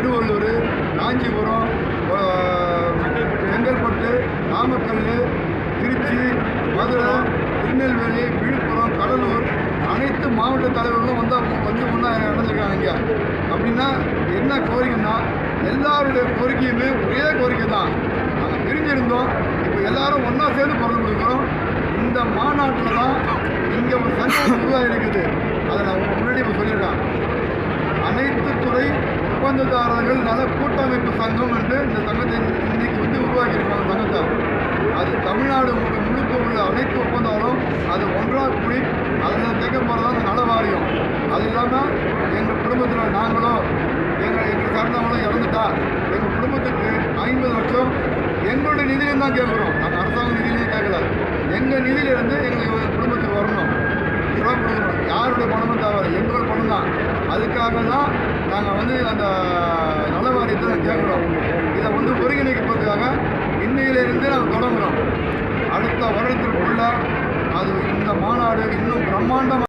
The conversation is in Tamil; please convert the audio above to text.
திருவள்ளூர் காஞ்சிபுரம் செங்கல்பட்டு நாமக்கல் திருச்சி மதுரை திருநெல்வேலி விழுப்புரம் கடலூர் அனைத்து மாவட்ட தலைவர்களும் வந்து அவங்க வந்து ஒன்றா நடந்துருக்காங்க. இங்கே அப்படின்னா என்ன கோரிக்கைன்னா எல்லாருடைய கோரிக்கையுமே ஒரே கோரிக்கை தான். நாங்கள் பிரிஞ்சிருந்தோம். இப்போ எல்லாரும் ஒன்றா சேர்ந்து பிறந்து கொடுக்குறோம். இந்த மாநாட்டில் தான் இங்கே ஒரு சங்கம் உருவாக இருக்குது. அதை நான் முன்னாடி இப்போ சொல்லியிருக்கேன். ஒப்பந்ததாரர்கள் நல கூட்டமைப்பு சங்கம் என்று இந்த சங்கத்தை இன்னைக்கு வந்து உருவாக்கியிருக்காங்க சங்கத்தார் அது தமிழ்நாடு முழுக்க உள்ள அனைத்து ஒப்பந்தாலும் அது ஒன்றாக கூடி அதில் கேட்க போகிறதான் அந்த நல வாரியம். அது இல்லாமல் எங்கள் குடும்பத்தில் நாங்களோ எங்கள் எங்கள் சார்ந்தவங்களும் இறந்துட்டா எங்கள் குடும்பத்துக்கு ஐம்பது லட்சம் எங்களுடைய நிதியிலும் தான் கேட்குறோம். நாங்கள் அரசாங்க நிதியிலையும் கேட்கல. எங்கள் நிதியிலிருந்து எங்களுக்கு குடும்பத்துக்கு வரணும். இதெல்லாம் கொடுக்கணும். யாருடைய பணமும் தேவை அதுக்காக தான் நாங்கள் வந்து அந்த நல வாரியத்தை கேட்குறோம். இதை வந்து ஒருங்கிணைப்பதற்காக இன்னையிலிருந்து நாங்கள் தொடங்குறோம். அடுத்த வருடத்திற்குள்ள அது இந்த மாநாடு இன்னும் பிரம்மாண்டமாக